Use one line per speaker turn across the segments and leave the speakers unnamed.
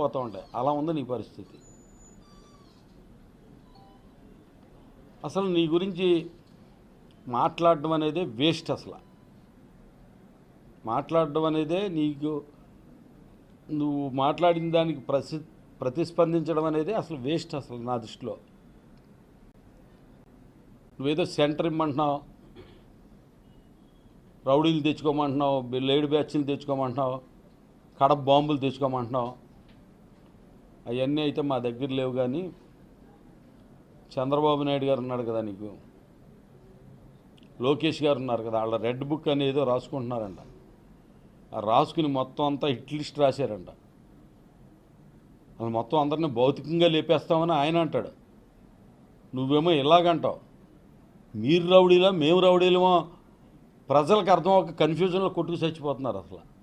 పోతూ ఉంటాయి అలా ఉంది నీ పరిస్థితి. అసలు నీ గురించి మాట్లాడడం అనేది వేస్ట్ అసలు. మాట్లాడడం అనేదే నీకు నువ్వు మాట్లాడిన దానికి ప్రసి ప్రతిస్పందించడం అనేది అసలు వేస్ట్ అసలు నా దృష్టిలో. నువ్వేదో సెంటర్ ఇమ్మంటున్నావు. రౌడీలు తెచ్చుకోమంటున్నావు. లేడీ బ్యాచ్లు తెచ్చుకోమంటున్నావు. కడప బాంబులు తెచ్చుకోమంటున్నావు. అవన్నీ అయితే మా దగ్గర లేవు కానీ చంద్రబాబు నాయుడు గారు ఉన్నాడు కదా నీకు? లోకేష్ గారు ఉన్నారు కదా వాళ్ళ రెడ్ బుక్ అనేది ఏదో రాసుకుంటున్నారంట. రాసుకుని మొత్తం అంతా హిట్ లిస్ట్ రాశారంట. అది మొత్తం అందరిని భౌతికంగా లేపేస్తామని ఆయన అంటాడు. నువ్వేమో ఇలాగంటావు. మీరు రౌడీలా మేము రౌడీలమో ప్రజలకు అర్థం ఒక కన్ఫ్యూజన్లో కొట్టుకు చచ్చిపోతున్నారు అసలు.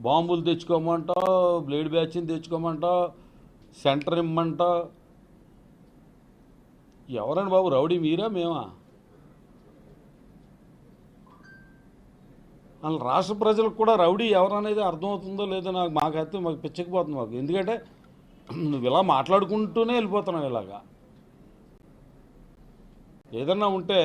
బాంబులు తెచ్చుకోమంటావు బ్లేడ్ బ్యాచ్ని తెచ్చుకోమంటావు సెంటర్ ఇమ్మంటావు ఎవరండి బాబు? రౌడీ మీరా మేమా? అసలు రాష్ట్ర ప్రజలకు కూడా రౌడీ ఎవరనేది అర్థమవుతుందో లేదో నాకు మాకైతే మాకు పిచ్చకపోతుంది మాకు. ఎందుకంటే నువ్వు ఇలా మాట్లాడుకుంటూనే వెళ్ళిపోతున్నావు ఇలాగా. ఏదన్నా ఉంటే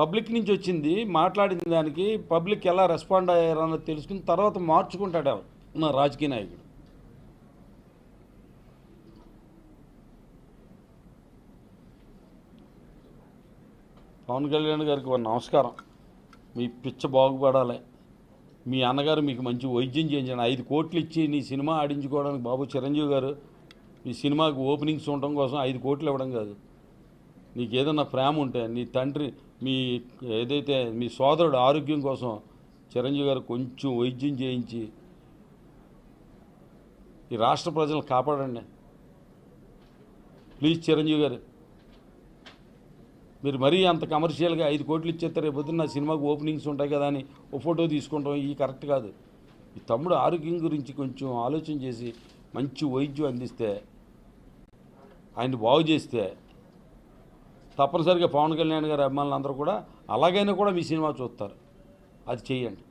పబ్లిక్ నుంచి వచ్చింది మాట్లాడిన దానికి పబ్లిక్ ఎలా రెస్పాండ్ అయ్యారన్నది తెలుసుకుని తర్వాత మార్చుకుంటాడు ఎవరు నా రాజకీయ నాయకుడు. పవన్ కళ్యాణ్ గారికి నమస్కారం. మీ పిచ్చ బాగుపడాలి. మీ అన్నగారు మీకు మంచి వైద్యం చేయించండి. ఐదు కోట్లు ఇచ్చి నీ సినిమా ఆడించుకోవడానికి బాబు చిరంజీవి గారు మీ సినిమాకి ఓపెనింగ్స్ ఉండడం కోసం ఐదు కోట్లు ఇవ్వడం కాదు. నీకు ఏదన్నా ప్రేమ ఉంటే నీ తండ్రి మీ ఏదైతే మీ సోదరుడు ఆరోగ్యం కోసం చిరంజీవి గారు కొంచెం వైద్యం చేయించి ఈ రాష్ట్ర ప్రజలను కాపాడండి. ప్లీజ్ చిరంజీవి గారు మీరు మరీ అంత కమర్షియల్గా ఐదు కోట్లు ఇచ్చేస్తారు రేపు పొద్దున్న నా సినిమాకి ఓపెనింగ్స్ ఉంటాయి కదా అని ఓ ఫోటో తీసుకుంటాం ఈ కరెక్ట్ కాదు. ఈ తమ్ముడు ఆరోగ్యం గురించి కొంచెం ఆలోచన చేసి మంచి వైద్యం అందిస్తే ఆయన బాగు చేస్తే తప్పనిసరిగా పవన్ కళ్యాణ్ గారి అభిమానులు అందరూ కూడా అలాగైనా కూడా మీ సినిమా చూస్తారు. అది చెయ్యండి.